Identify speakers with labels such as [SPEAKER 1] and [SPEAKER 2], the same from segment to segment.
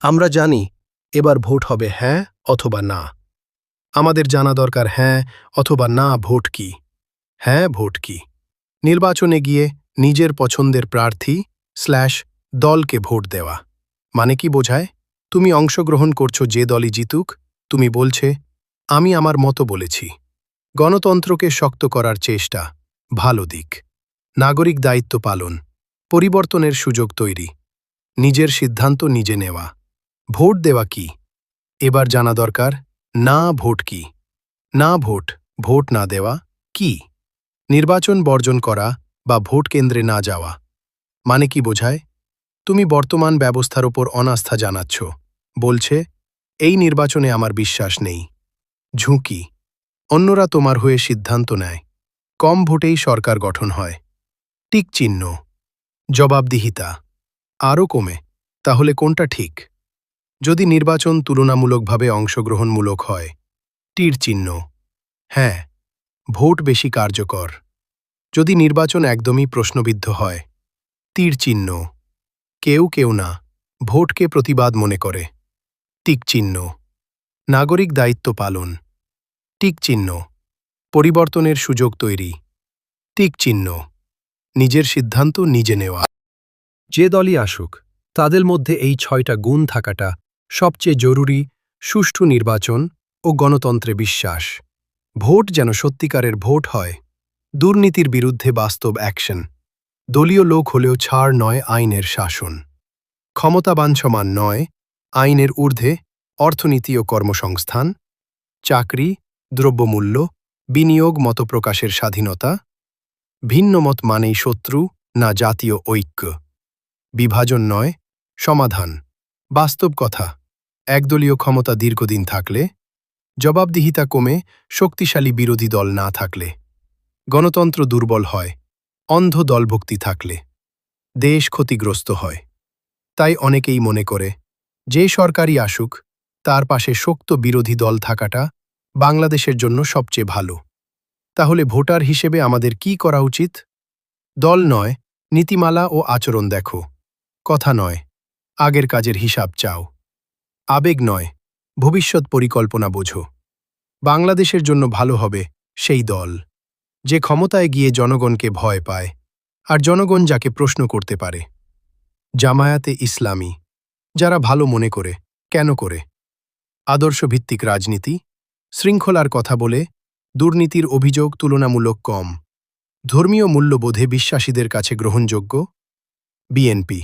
[SPEAKER 1] আমরা জানি, এবার ভোট হবে হ্যাঁ অথবা না। আমাদের জানা দরকার হ্যাঁ অথবা না ভোট কি। হ্যাঁ ভোট কি। নির্বাচনে গিয়ে নিজের পছন্দের প্রার্থী স্ল্যাশ দলকে ভোট দেওয়া। মানে কি বোঝায়? তুমি অংশগ্রহণ করছ যে দলই জিতুক, তুমি বলছে, আমি আমার মতো বলেছি। গণতন্ত্রকে শক্ত করার চেষ্টা ভালো দিক। নাগরিক দায়িত্ব পালন। পরিবর্তনের সুযোগ তৈরি। নিজের সিদ্ধান্ত নিজে নেওয়া। ভোট দেওয়া কি? এবার জানা দরকার, না ভোট কি? না ভোট ভোট না দেওয়া কি? নির্বাচন বর্জন করা বা ভোট কেন্দ্রে না যাওয়া মানে কি বোঝায়? তুমি বর্তমান ব্যবস্থার ওপর অনাস্থা জানাচ্ছ, বলছে, এই নির্বাচনে আমার বিশ্বাস নেই। ঝুঁকি, অন্যরা তোমার হয়ে সিদ্ধান্ত নেয়, কম ভোটেই সরকার গঠন হয়। টিক চিহ্ন জবাবদিহিতা। আরও কমে, তাহলে কোনটা ঠিক? যদি নির্বাচন তুলনামূলকভাবে অংশগ্রহণমূলক হয়, তীর চিহ্ন। হ্যাঁ ভোট বেশি কার্যকর। যদি নির্বাচন একদমই প্রশ্নবিদ্ধ হয়, তীর চিহ্ন। কেউ কেউ না, ভোটকে প্রতিবাদ মনে করে। টিক চিহ্ন। নাগরিক দায়িত্ব পালন। টিক চিহ্ন। পরিবর্তনের সুযোগ তৈরি। টিক চিহ্ন। নিজের সিদ্ধান্ত নিজে নেওয়া। যে দলই আসুক, তাদের মধ্যে এই ছয়টা গুণ থাকাটা সবচেয়ে জরুরি, সুষ্ঠু নির্বাচন ও গণতন্ত্রে বিশ্বাস। ভোট যেন সত্যিকারের ভোট হয়, দুর্নীতির বিরুদ্ধে বাস্তব অ্যাকশন, দলীয় লোক হলেও ছাড় নয় আইনের শাসন। ক্ষমতাবান সমান নয় আইনের ঊর্ধ্বে অর্থনীতি ও কর্মসংস্থান, চাকরি, দ্রব্যমূল্য, বিনিয়োগ, মতপ্রকাশের স্বাধীনতা। ভিন্নমত মানেই শত্রু, না জাতীয় ঐক্য। বিভাজন নয়, সমাধান। বাস্তব কথা, একদলীয় ক্ষমতা দীর্ঘদিন থাকলে, জবাবদিহিতা কমে, শক্তিশালী বিরোধী দল না থাকলে। গণতন্ত্র দুর্বল হয়, অন্ধ দলভক্তি থাকলে। দেশ ক্ষতিগ্রস্ত হয়। তাই অনেকেই মনে করে, যে সরকারই আসুক, তার পাশে শক্ত বিরোধী দল থাকাটা বাংলাদেশের জন্য সবচেয়ে ভালো। তাহলে ভোটার হিসেবে আমাদের কি করা উচিত? দল নয়, নীতিমালা ও আচরণ দেখো। কথা নয়, আগের কাজের হিসাব চাও। আবেগ নয়, ভবিষ্যৎ পরিকল্পনা বোঝো। বাংলাদেশের জন্য ভালো হবে সেই দল, যে ক্ষমতায় গিয়ে জনগণকে ভয় পায় আর জনগণ যাকে প্রশ্ন করতে পারে। জামায়াতে ইসলামী, যারা ভালো মনে করে, কেন করে? আদর্শভিত্তিক রাজনীতি, শৃঙ্খলার কথা বলে, দুর্নীতির অভিযোগ তুলনামূলক কম। ধর্মীয় মূল্যবোধে বিশ্বাসীদের কাছে গ্রহণযোগ্য, বিএনপি।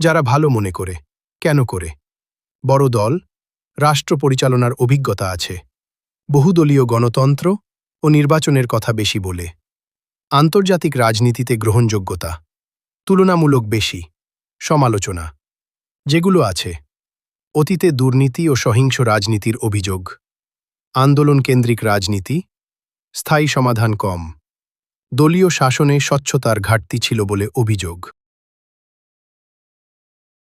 [SPEAKER 1] যারা ভালো মনে করে। কেন করে? বড় দল, রাষ্ট্র পরিচালনার অভিজ্ঞতা আছে। বহুদলীয় গণতন্ত্র ও নির্বাচনের কথা বেশি বলে। আন্তর্জাতিক রাজনীতিতে গ্রহণযোগ্যতা তুলনামূলক বেশি। সমালোচনা যেগুলো আছে। অতীতে দুর্নীতি ও সহিংস রাজনীতির অভিযোগ। আন্দোলন কেন্দ্রিক রাজনীতি, স্থায়ী সমাধান কম। দলীয় শাসনে স্বচ্ছতার ঘাটতি ছিল বলে অভিযোগ।